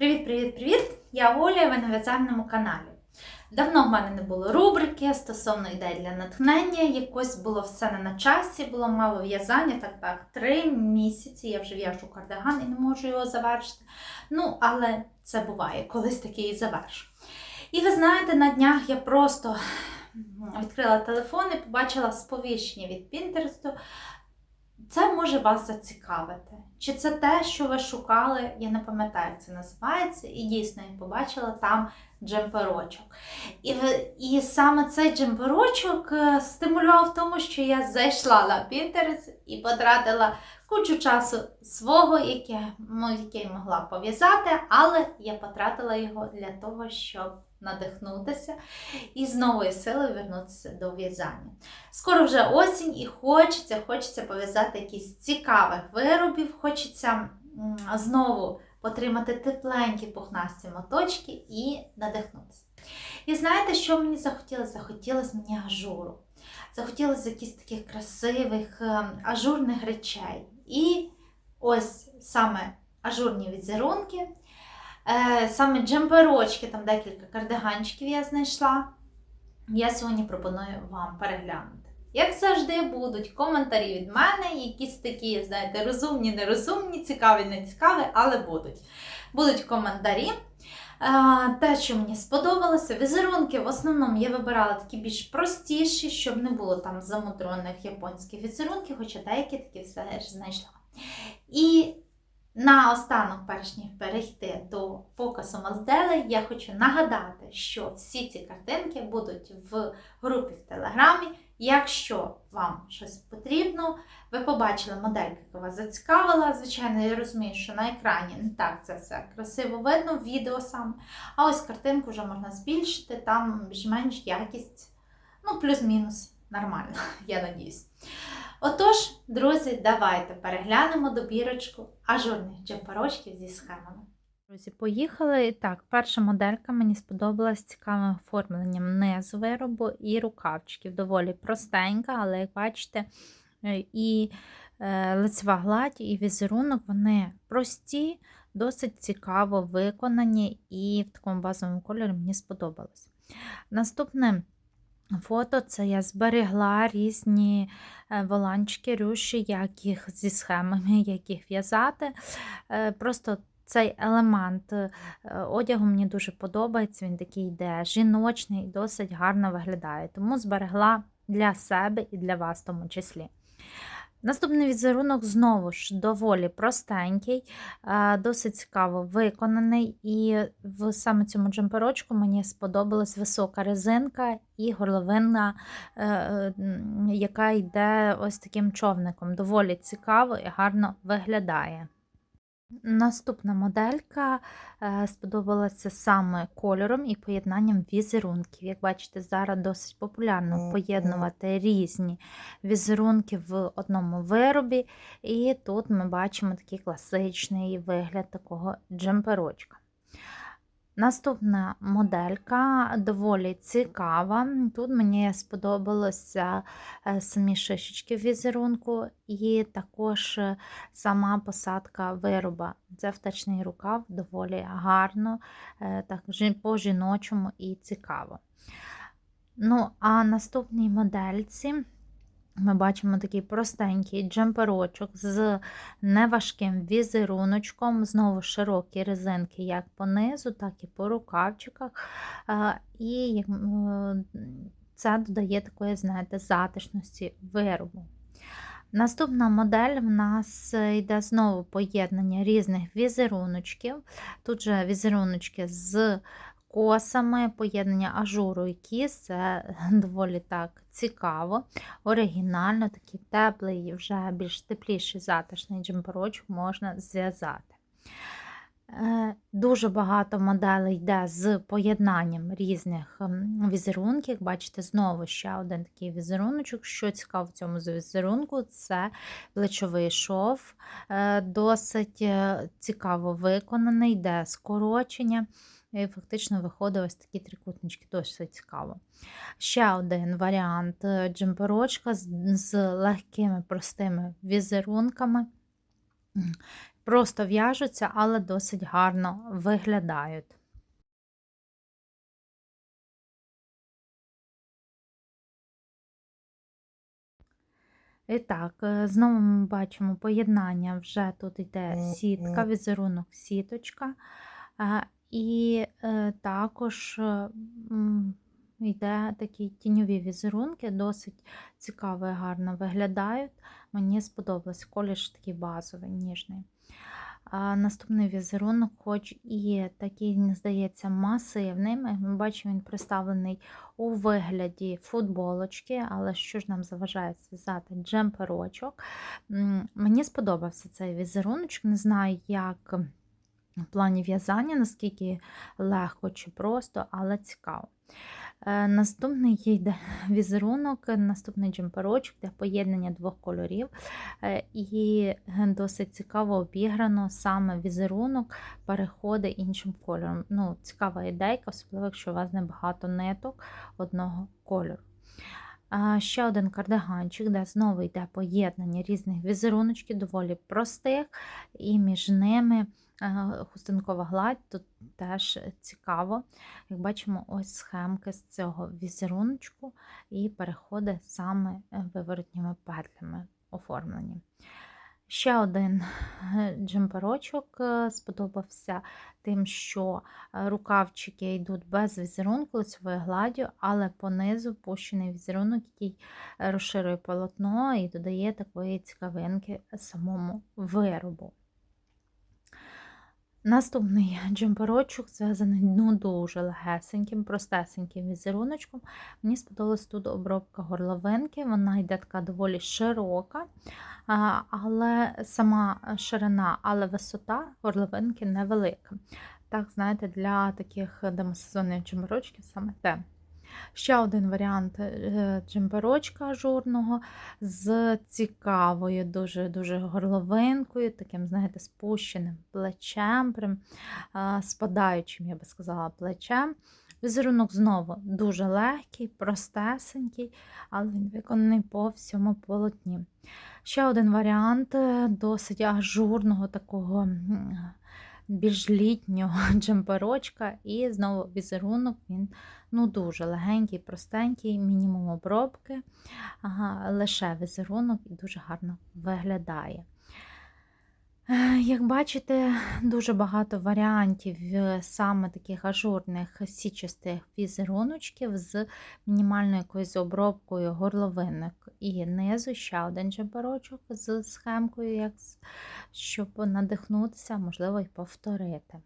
Привіт-привіт-привіт! Я Оля, ви на в'язальному каналі. Давно в мене не було рубрики стосовно ідей для натхнення. Якось було все не на часі, було мало в'язання. Так, так, три місяці я вже в'яжу кардиган і не можу його завершити. Ну, але це буває, колись таки і завершу. І ви знаєте, на днях я просто відкрила телефон і побачила сповіщення від Пінтересту. Це може вас зацікавити. Чи це те, що ви шукали? Я не пам'ятаю, як це називається. І дійсно я побачила там джемперочок. І, і саме цей джемперочок е, стимулював тому, що я зайшла на Pinterest і потратила кучу часу свого, яке, ну, яке я могла пов'язати, але я потратила його для того, щоб надихнутися і з новою силою вернутися до в'язання. Скоро вже осінь і хочеться, хочеться пов'язати якісь цікавих виробів, хочеться знову отримати тепленькі пухнасті моточки і надихнутися. І знаєте, що мені захотілося? Захотілося мені ажуру. Захотілося якихось таких красивих ем, ажурних речей. І ось саме ажурні візерунки, е, саме джемперочки, там декілька кардиганчиків я знайшла. Я сьогодні пропоную вам переглянути. Як завжди, будуть коментарі від мене, якісь такі, знаєте, розумні, нерозумні, цікаві, не цікаві, але будуть. Будуть коментарі. Е, Те, що мені сподобалося, візерунки в основному я вибирала такі більш простіші, щоб не було там замудрених японських візерунків, хоча деякі такі все ж знайшла. І наостанок, перш ніж перейти до показу моделей, я хочу нагадати, що всі ці картинки будуть в групі в Телеграмі. Якщо вам щось потрібно, ви побачили модельку, яка вас зацікавила. Звичайно, я розумію, що на екрані не так це все красиво видно, відео саме. А ось картинку вже можна збільшити, там більш-менш якість, ну, плюс-мінус нормально, я надіюсь. Отож, друзі, давайте переглянемо добірочку ажурних джемперочків зі схемами. Друзі, поїхали. Так, перша моделька мені сподобалась цікавим оформленням низу виробу і рукавчиків. Доволі простенька, але як бачите, е, і е, лицева гладь, і візерунок вони прості, досить цікаво виконані, і в такому базовому кольорі мені сподобалось. Наступне фото це я зберегла різні е, воланчики, рюші, як їх зі схемами, як їх в'язати. Е, Просто цей елемент е, одягу мені дуже подобається. Він такий йде жіночний досить гарно виглядає. Тому зберегла для себе і для вас в тому числі. Наступний візерунок знову ж доволі простенький, досить цікаво виконаний. І в саме цьому джемперочку мені сподобалась висока резинка і горловина, е, е, яка йде ось таким човником. Доволі цікаво і гарно виглядає. Наступна моделька е, сподобалася саме кольором і поєднанням візерунків. Як бачите, зараз досить популярно поєднувати різні візерунки в одному виробі. І тут ми бачимо такий класичний вигляд такого джемперочка. Наступна моделька доволі цікава. Тут мені сподобалося е, самі шишечки в візерунку, і також е, сама посадка вироба. Це втачний рукав, доволі гарно, е, так по-жіночому і цікаво. Ну, а наступній модельці ми бачимо такий простенький джемперочок з неважким візеруночком, знову широкі резинки як по низу, так і по рукавчиках. Е, І це додає такої, знаєте, затишності виробу. Наступна модель в нас йде знову поєднання різних візеруночків. Тут же візеруночки з косами, поєднання ажуру і кіс, це доволі так цікаво, оригінально, такий теплий, вже більш тепліший затишний джемперочок можна зв'язати. Е, Дуже багато моделей йде з поєднанням різних ем, візерунків. Бачите, знову ще один такий візеруночок. Що цікаво в цьому візерунку, це плечовий шов, Е, досить е, цікаво виконаний, йде скорочення. І фактично виходить ось такі трикутнички, досить цікаво. Ще один варіант е, джемперочка з, з легкими простими візерунками. Просто в'яжуться, але досить гарно виглядають. І так, е, знову ми бачимо поєднання, вже тут йде сітка, візерунок, сіточка. І е, також е, йде такі тіньові візерунки, досить цікаво і гарно виглядають. Мені сподобалось колір такий базовий, ніжний. А Наступний візерунок, хоч і такий, здається, масивний. Ми бачимо, він представлений у вигляді футболочки, але що ж нам заважає зв'язати джемперочок. Мені сподобався цей візерунок, не знаю, як в плані в'язання, наскільки легко чи просто, але цікаво. Е, Наступний йде візерунок, наступний джемперочок для поєднання двох кольорів. Е, І досить цікаво обіграно саме візерунок переходить іншим кольором. Ну, Цікава ідейка, особливо, якщо у вас небагато ниток одного кольору. Ще один кардиганчик, де знову йде поєднання різних візеруночків, доволі простих, і між ними е, хустинкова гладь, тут теж цікаво. Як бачимо, ось схемки з цього візеруночку і переходи саме е, виворотніми петлями оформлені. Ще один е, джемперочок е, сподобався тим, що е, рукавчики йдуть без візерунку лицевою гладдю, але понизу пущений візерунок, який розширює полотно і додає такої цікавинки самому виробу. Наступний джемперочок зв'язаний ну, дуже легесеньким, простесеньким візеруночком. Мені сподобалась тут обробка горловинки, вона йде така доволі широка, але сама ширина, але висота горловинки невелика. Так, знаєте, для таких демосезонних джемперочків саме те. Ще один варіант е, джемперочка ажурного з цікавою, дуже-дуже горловинкою, таким, знаєте, спущеним плечем, прям спадаючим, я би сказала, плечем. Візерунок знову дуже легкий, простесенький, але він виконаний по всьому полотні. Ще один варіант е, досить ажурного такого більш літнього джемперочка, і знову візерунок він ну дуже легенький, простенький, мінімум обробки, ага, лише візерунок і дуже гарно виглядає. Е, як бачите, дуже багато варіантів е, саме таких ажурних січастих візеруночків з мінімальною якоюсь обробкою горловинок і низу ще один джемперочок з схемкою, як, щоб надихнутися, можливо, і повторити.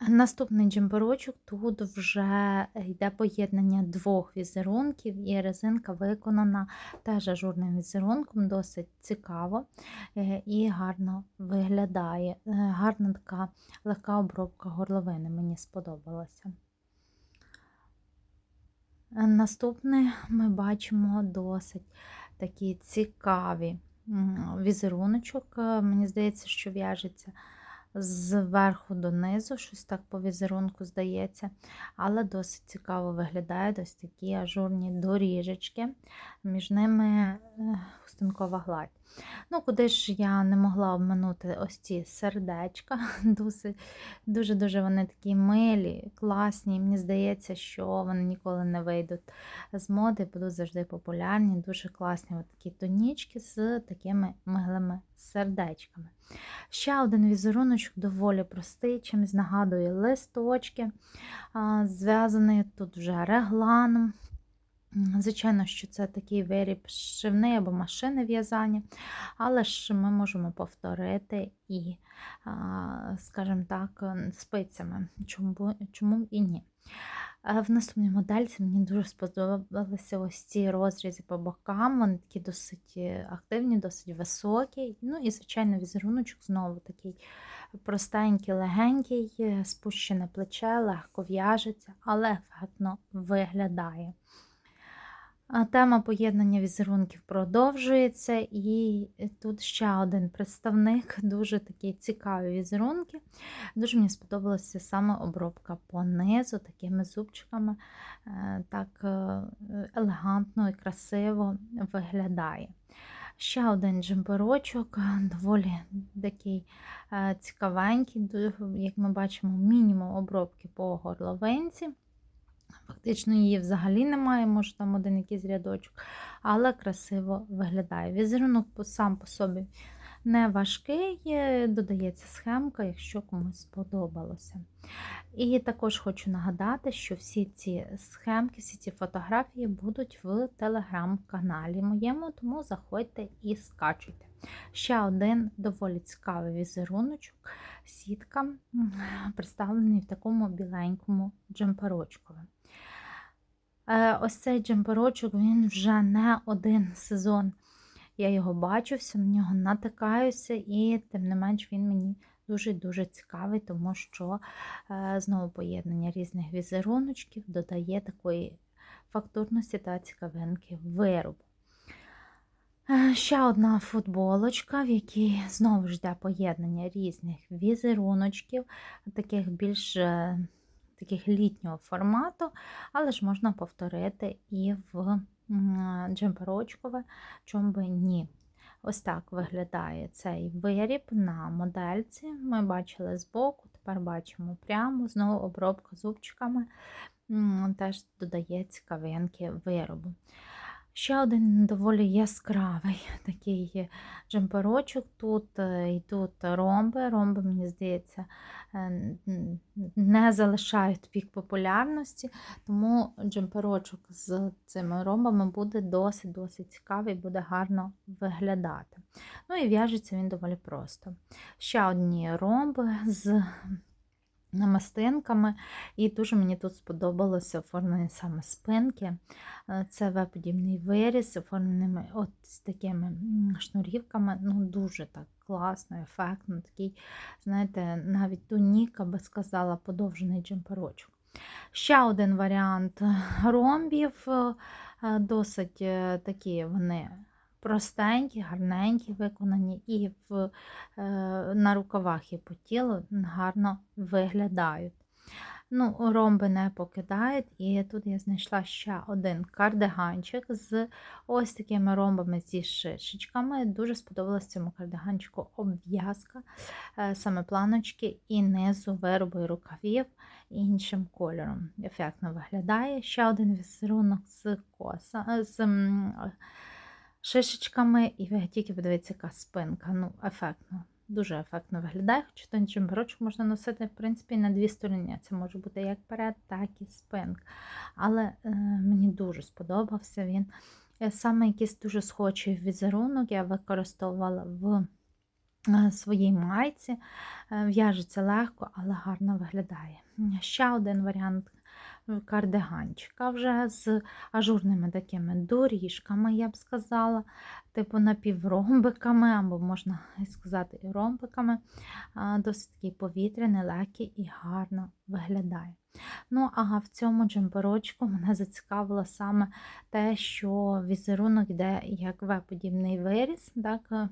Наступний джемперочок тут вже йде поєднання двох візерунків, і резинка виконана теж ажурним візерунком, досить цікаво е, і гарно виглядає. Е, гарна така легка обробка горловини, мені сподобалася. Наступне ми бачимо досить такі цікаві візеруночок. Мені здається, що в'яжеться зверху донизу, щось так по візерунку здається, але досить цікаво виглядає ось такі ажурні доріжечки, між ними е, хустинкова гладь. Ну, куди ж я не могла обминути ось ці сердечка. Дуже-дуже вони такі милі, класні. Мені здається, що вони ніколи не вийдуть з моди, будуть завжди популярні, дуже класні от такі тонічки з такими милими сердечками. Ще один візеруночок доволі простий, чимось нагадує листочки, зв'язаний тут вже регланом. Звичайно, що це такий виріб шивний або машини в'язання, але ж ми можемо повторити і, скажімо так, спицями, чому чому і ні. В наступній модельці мені дуже сподобалися ось ці розрізи по бокам, вони такі досить е, активні, досить високі. Ну і, звичайно, візеруночок знову такий простенький, легенький, е, спущене плече, легко в'яжеться, але ефектно виглядає. Тема поєднання візерунків продовжується, і тут ще один представник, дуже такі цікаві візерунки. Дуже мені сподобалася саме обробка по низу, такими зубчиками, е, так е, елегантно і красиво виглядає. Ще один джемперочок, доволі такий е, цікавенький, як ми бачимо, мінімум обробки по горловинці. Фактично її взагалі немає, може там один якийсь рядочок, але красиво виглядає. Візерунок сам по собі не важкий, е, додається схемка, якщо комусь сподобалося. І також хочу нагадати, що всі ці схемки, всі ці фотографії будуть в телеграм-каналі моєму, тому заходьте і скачуйте. Ще один доволі цікавий візеруночок, сітка, представлений в такому біленькому джемперочку. Е, Ось цей джемперочок, він вже не один сезон. Я його бачу, все на нього натикаюся, і тим не менш він мені дуже-дуже цікавий, тому що е, знову поєднання різних візеруночків додає такої фактурності та цікавинки виробу. Е, Ще одна футболочка, в якій знову ж йде поєднання різних візеруночків, таких більш таких літнього формату, але ж можна повторити і в джемперочкове, чому би ні. Ось так виглядає цей виріб на модельці. Ми бачили збоку, тепер бачимо прямо, знову обробка зубчиками теж додає цікавинки виробу. Ще один доволі яскравий такий джемперочок. Тут е, йдуть ромби. Ромби, мені здається, е, не залишають пік популярності, тому джемперочок з цими ромбами буде досить-досить цікавий, буде гарно виглядати. Ну і в'яжеться він доволі просто. Ще одні ромби з намистинками, і дуже мені тут сподобалося оформлення саме спинки. Е, Це В-подібний виріз, оформленими от з такими шнурівками. Ну, дуже так класно, ефектно. Такий, знаєте, навіть туніка би сказала, подовжений джемперочок. Ще один варіант ромбів, е, досить е, такі вони простенькі, гарненькі виконані, і в, е, на рукавах і по тілу гарно виглядають. Ну, ромби не покидають, і тут я знайшла ще один кардиганчик з ось такими ромбами зі шишечками. Дуже сподобалась цьому кардиганчику обв'язка, е, саме планочки і низу вироби рукавів іншим кольором. Ефектно виглядає. Ще один візерунок з коса, з шишечками, і ви тільки подивіться, яка спинка. Ну, ефектно. Дуже ефектно виглядає, хоча той джемперочок можна носити, в принципі, на дві сторони. Це може бути як перед, так і спинка. Але е, мені дуже сподобався він. Е, Саме якийсь дуже схожий візерунок я використовувала в е, своїй майці. Е, В'яжеться легко, але гарно виглядає. Ще один варіант кардиганчика вже з ажурними такими доріжками, я б сказала, типу напівромбиками, або можна сказати, і ромбиками. Досить такий повітряний, легкий і гарно виглядає. Ну, а в цьому джемперочку мене зацікавило саме те, що візерунок йде як В-подібний виріс, так,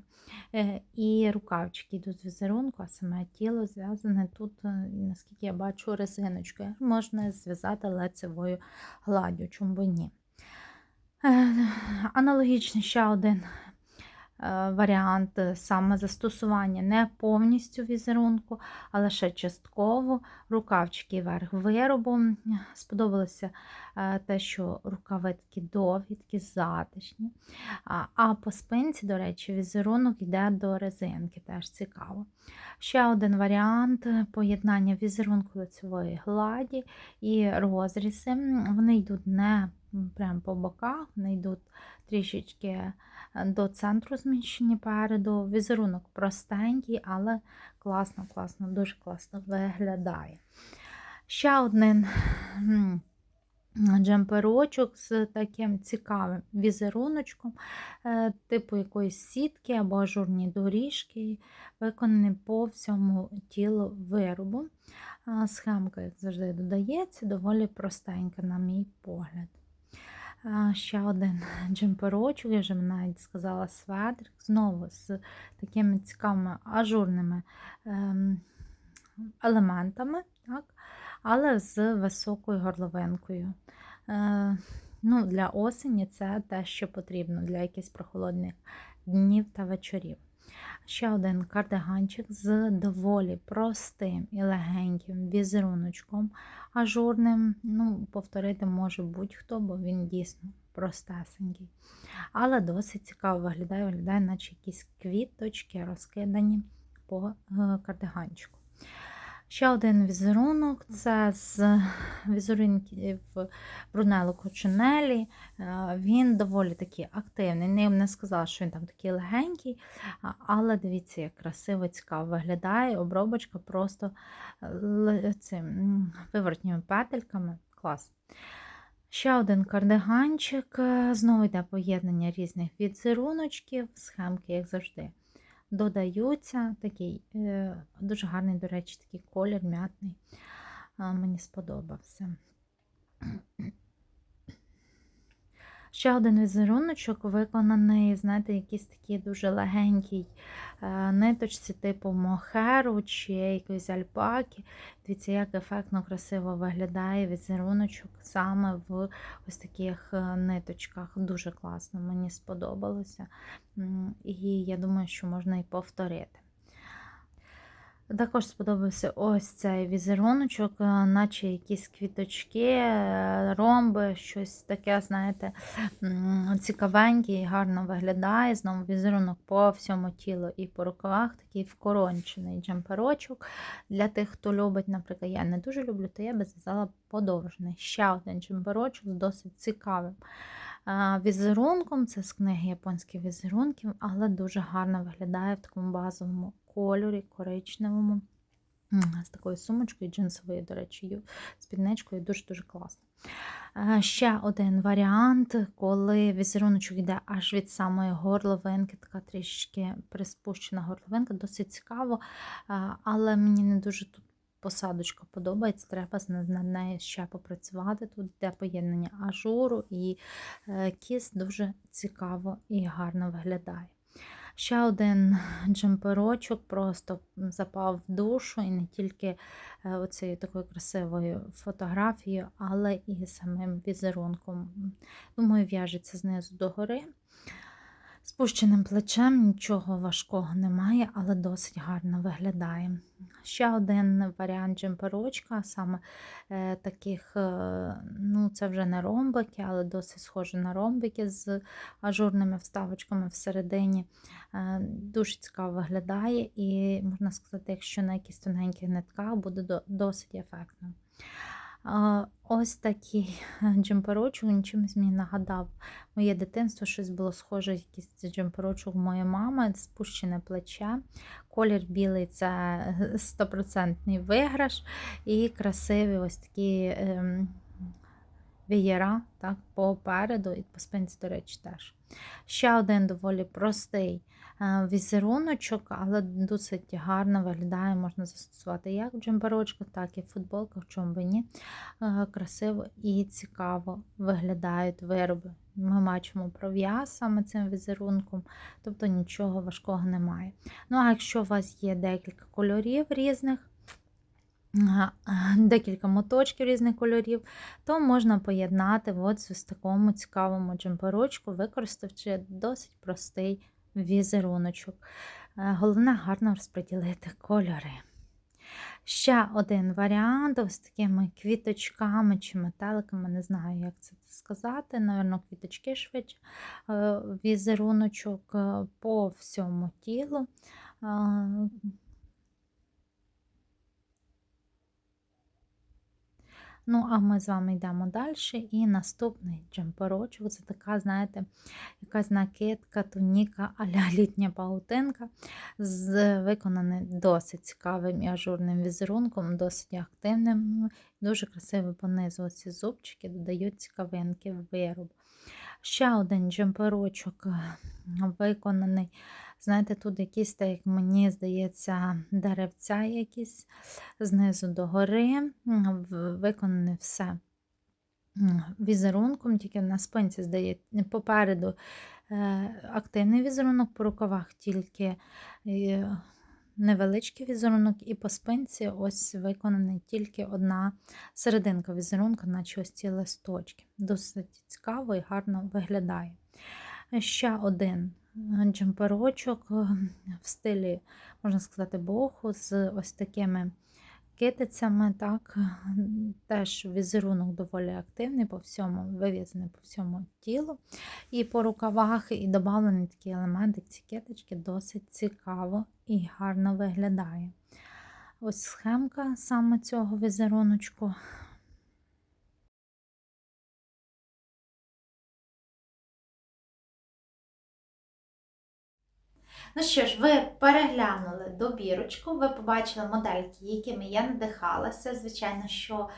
е, і рукавчики йдуть з візерунку, а саме тіло зв'язане тут, е, наскільки я бачу, резиночкою. Можна зв'язати лицевою гладдю, чому би ні. Е, Аналогічний ще один е, варіант е, саме застосування не повністю візерунку, а лише частково. Рукавчики верх виробу. Сподобалося е, те, що рукави такі довгі, такі затишні. А, по спинці, до речі, візерунок йде до резинки, теж цікаво. Ще один варіант поєднання візерунку лицевої гладі і розрізи. Вони йдуть не прямо по боках, вони йдуть трішечки до центру зміщені переду. Візерунок простенький, але класно, класно, дуже класно виглядає. Ще один джемперочок з таким цікавим візеруночком, е, типу якоїсь сітки або ажурні доріжки, виконаний по всьому тілу виробу. Схемка, як завжди, додається, доволі простенька, на мій погляд. Ще один джемперочок, я вже навіть сказала светрик, знову з такими цікавими ажурними ем, елементами, так? але з високою горловинкою. Е, Ну, Для осені це те, що потрібно для якихось прохолодних днів та вечорів. Ще один кардиганчик з доволі простим і легеньким візеруночком ажурним. Ну, Повторити може будь-хто, бо він дійсно простесенький. Але досить цікаво виглядає, виглядає, наче якісь квіточки розкидані по е, кардиганчику. Ще один візерунок це з візерунків Брунелло Кочинелі. Він доволі такий активний. Не, не сказала, що він там такий легенький, але дивіться, як красиво, цікаво виглядає. Обробочка просто цим виворотніми петельками. Клас. Ще один кардиганчик. Знову йде поєднання різних візеруночків, схемки, як завжди додаються. Такий е, дуже гарний, до речі, такий колір м'ятний. Мені сподобався. Ще один візеруночок виконаний, знаєте, якийсь такий дуже легенький е, ниточці, типу мохеру чи якоїсь альпаки. Дивіться, як ефектно, красиво виглядає візеруночок саме в ось таких е, ниточках. Дуже класно, мені сподобалося. І я думаю, що можна і повторити. Також сподобався ось цей візеруночок, е, наче якісь квіточки, е, ромби, щось таке, знаєте, цікавеньке і гарно виглядає. Знову візерунок по всьому тілу і по рукавах, такий вкорончений джемперочок. Для тих, хто любить, наприклад, я не дуже люблю, то я би сказала подовжений. Ще один джемперочок з досить цікавим. Візерунком це з книги японських візерунків, але дуже гарно виглядає в такому базовому кольорі коричневому. З такою сумочкою джинсовою, до речі, спідничкою дуже-дуже класно. Ще один варіант, коли візеруночок йде аж від самої горловинки, така трішки приспущена горловинка, досить цікаво, але мені не дуже тут посадочка подобається, треба над нею ще попрацювати. Тут йде поєднання ажуру і е, кіс дуже цікаво і гарно виглядає. Ще один джемперочок просто запав в душу, і не тільки е, оцією такою красивою фотографією, але і самим візерунком. Думаю, в'яжеться знизу до гори. Спущеним плечем нічого важкого немає, але досить гарно виглядає. Ще один варіант джемперочка, саме е, таких, е, ну це вже не ромбики, але досить схоже на ромбики з ажурними вставочками всередині. Е, дуже цікаво виглядає, і, можна сказати, якщо на якісь тоненьких нитках буде досить ефектно. Ось такий джемперочок, він чимось мені нагадав моє дитинство, щось було схоже, якийсь джемперочок моєї мами, спущене плече. Колір білий це 100% виграш. І красиві ось такі ем, вієра так, попереду і по спинці, до речі, теж. Ще один доволі простий Е, візеруночок, але досить гарно виглядає, можна застосувати як в джемперочках, так і в футболках, в чому би ні. Красиво і цікаво виглядають вироби. Ми бачимо пров'яз саме цим візерунком, тобто нічого важкого немає. Ну, а якщо у вас є декілька кольорів різних, Декілька моточків різних кольорів, то можна поєднати от з такому цікавому джемперочку, використавши досить простий візеруночок. Е, головне гарно розподілити кольори. Ще один варіант з такими квіточками чи метеликами, не знаю, як це сказати. Наверно, квіточки швидше, е, візеруночок е, по всьому тілу. Ну, а ми з вами йдемо далі. І наступний джемперочок це така, знаєте, якась накидка, туніка, аля літня паутинка, з виконаний досить цікавим і ажурним візерунком, досить активним. Дуже красиво понизу ці зубчики додають цікавинки в вироб. Ще один джемперочок виконаний. Знаєте, тут якісь, так як мені здається, деревця якісь знизу до гори, виконане все візерунком, тільки на спинці, здається, попереду е, активний візерунок, по рукавах тільки невеличкий візерунок, і по спинці ось виконаний тільки одна серединка візерунка, наче ось ці листочки. Досить цікаво і гарно виглядає. Ще один джемперочок е, в стилі, можна сказати, боху з ось такими китицями. Так, теж візерунок доволі активний по всьому, вив'язаний по всьому тілу. І по рукавах, і додавлені такі елементи, ці китички, досить цікаво і гарно виглядає. Ось схемка саме цього візеруночку. Ну що ж, ви переглянули добірочку, ви побачили модельки, якими я надихалася. Звичайно, що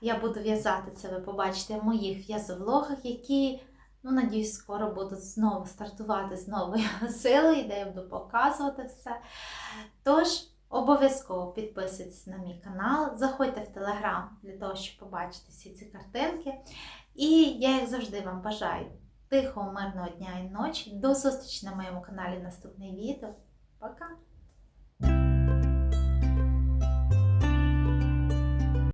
я буду в'язати це, ви побачите в моїх в'язовлогах, які, ну, надіюсь, скоро будуть знову стартувати з новою силою, де я буду показувати все. Тож, обов'язково підписуйтесь на мій канал, заходьте в телеграм для того, щоб побачити всі ці картинки. І я, як завжди, вам бажаю Тихого, мирного дня і ночі. До зустрічі на моєму каналі наступне відео. Пока!